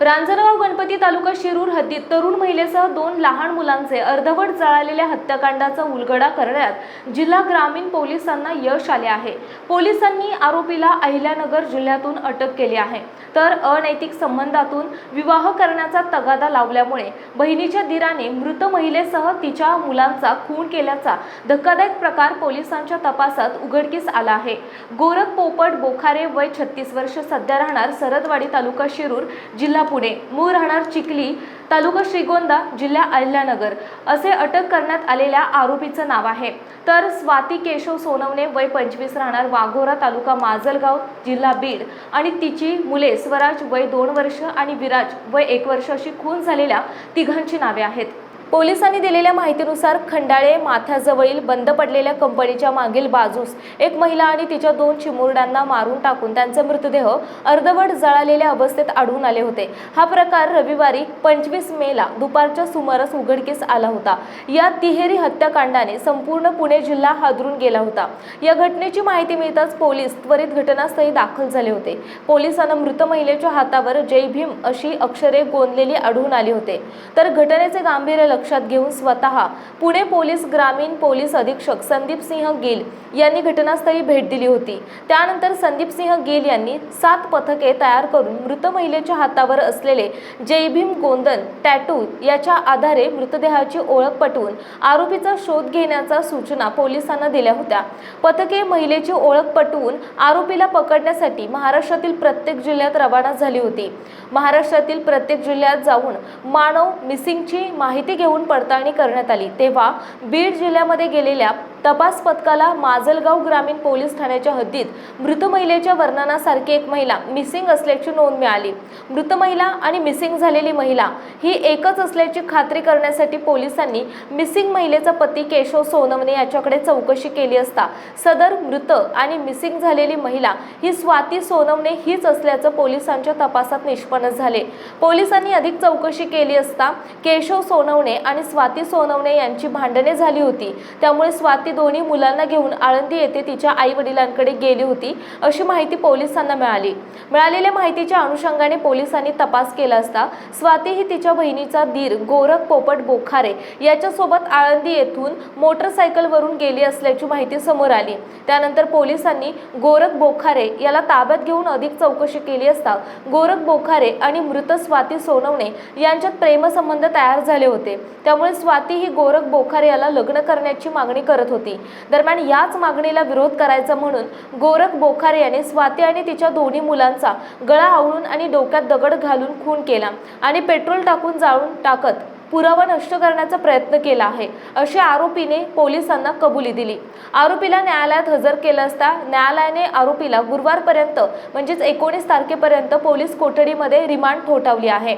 रांजणगाव गणपती तालुका शिरूर हद्दीत तरुण महिलेसह दोन लहान मुलांचे अर्धवट जळालेल्या हत्याकांडाचा उलगडा करण्यात जिल्हा ग्रामीण पोलिसांना यश आले आहे. पोलिसांनी आरोपीला अहिल्यानगर जिल्ह्यातून अटक केली आहे. तर अनैतिक संबंधातून विवाह करण्याचा तगादा लावल्यामुळे बहिणीच्या दिराने मृत महिलेसह तिच्या मुलांचा खून केल्याचा धक्कादायक प्रकार पोलिसांच्या तपासात उघडकीस आला आहे. गोरख पोपट बोखारे वय छत्तीस वर्ष सध्या राहणार सरदवाडी तालुका शिरूर जिल्हा पुणे. मूळ राहणार चिखली तालुका श्रीगोंदा जिल्हा अहिल्यानगर. असे अटक करण्यात आलेल्या आरोपीचं नाव आहे. तर स्वाती केशव सोनवणे वय पंचवीस राहणार वाघोरा तालुका माजलगाव जिल्हा बीड. आणि तिची मुले स्वराज वय दोन वर्ष आणि विराज वय एक वर्ष अशी खून झालेल्या तिघांची नावे आहेत. पोलिसांनी दिलेल्या माहितीनुसार खंडाळे माथ्याजवळील बंद पडलेल्या कंपनीच्या मागील बाजूस एक महिला आणि तिच्या दोन चिमुरड्यांना मारून टाकून त्यांचे मृतदेह अर्धवट जळालेल्या अवस्थेत आढळून आले होते. हा प्रकार रविवारी पंचवीस मेला दुपारच्या सुमारास उघडकीस आला होता. या तिहेरी हत्याकांडाने संपूर्ण पुणे जिल्हा हादरून गेला होता. या घटनेची माहिती मिळताच पोलीस त्वरित घटनास्थळी दाखल झाले होते. पोलिसांना मृत महिलेच्या हातावर जय भीम अशी अक्षरे गोंदलेली आढळून आली होते. तर घटनेचे गांभीर्य लक्षात घेऊन स्वतः पुणे पोलीस ग्रामीण पोलीस अधीक्षक संदीप सिंह गिल यांनी घटनास्थळी भेट दिली होती. त्यानंतर संदीप सिंह गेल यांनी सात पथके तयार करून मृत महिलेच्या हातावर असलेले जय भीम गोंदन टॅटू याच्या आधारे मृतदेहाची ओळख पटवून आरोपीचा शोध घेण्याच्या सूचना पोलिसांना दिल्या होत्या. पथके महिलेची ओळख पटवून आरोपीला पकडण्यासाठी महाराष्ट्रातील प्रत्येक जिल्ह्यात रवाना झाली होती. महाराष्ट्रातील प्रत्येक जिल्ह्यात जाऊन मानव मिसिंगची माहिती घेऊन पडताळणी करण्यात आली. तेव्हा बीड जिल्ह्यामध्ये गेलेल्या तपास पथकाला माजलगाव ग्रामीण पोलीस ठाण्याच्या हद्दीत मृत महिलेच्या वर्णनासारखी एक महिला मिसिंग असल्याची नोंद मिळाली. मृत महिला आणि मिसिंग झालेली महिला ही एकच असल्याची खात्री करण्यासाठी पोलिसांनी मिसिंग महिलेचा पती केशव सोनवणे याच्याकडे चौकशी केली असता सदर मृत आणि मिसिंग झालेली महिला ही स्वाती सोनवणे हीच असल्याचं पोलिसांच्या तपासात निष्पन्न झाले. पोलिसांनी अधिक चौकशी केली असता केशव सोनवणे आणि स्वाती सोनवणे यांची भांडणे झाली होती. त्यामुळे स्वाती ती दोन्ही मुलांना घेऊन आळंदी येथे तिच्या आई वडिलांकडे गेली होती अशी माहिती पोलिसांना मिळाली. मिळालेल्या माहितीच्या अनुषंगाने पोलिसांनी तपास केला असता स्वाती ही तिच्या बहिणीचा दीर गोरख पोपट बोखारे याच्यासोबत आळंदी येथून मोटरसायकलवरून गेली असल्याची माहिती समोर आली. त्यानंतर पोलिसांनी गोरख बोखारे याला ताब्यात घेऊन अधिक चौकशी केली असता गोरख बोखारे आणि मृत स्वाती सोनवणे यांच्यात प्रेमसंबंध तयार झाले होते. त्यामुळे स्वाती ही गोरख बोखारे याला लग्न करण्याची मागणी करत होती. होती. दरम्यान याच मागणीला विरोध करायचा म्हणून गोरख बोखारे याने स्वाती आणि तिच्या दोन्ही मुलांचा गळा आवळून आणि डोक्यात दगड घालून खून केला आणि पेट्रोल टाकून जाळून टाकत पुरावा नष्ट करण्याचा प्रयत्न केला आहे अशी आरोपीने पोलिसांना कबुली दिली. आरोपीला न्यायालयात हजर केलं असता न्यायालयाने आरोपीला गुरुवारपर्यंत म्हणजेच एकोणीस तारखेपर्यंत पोलीस कोठडीमध्ये रिमांड ठोठावली आहे.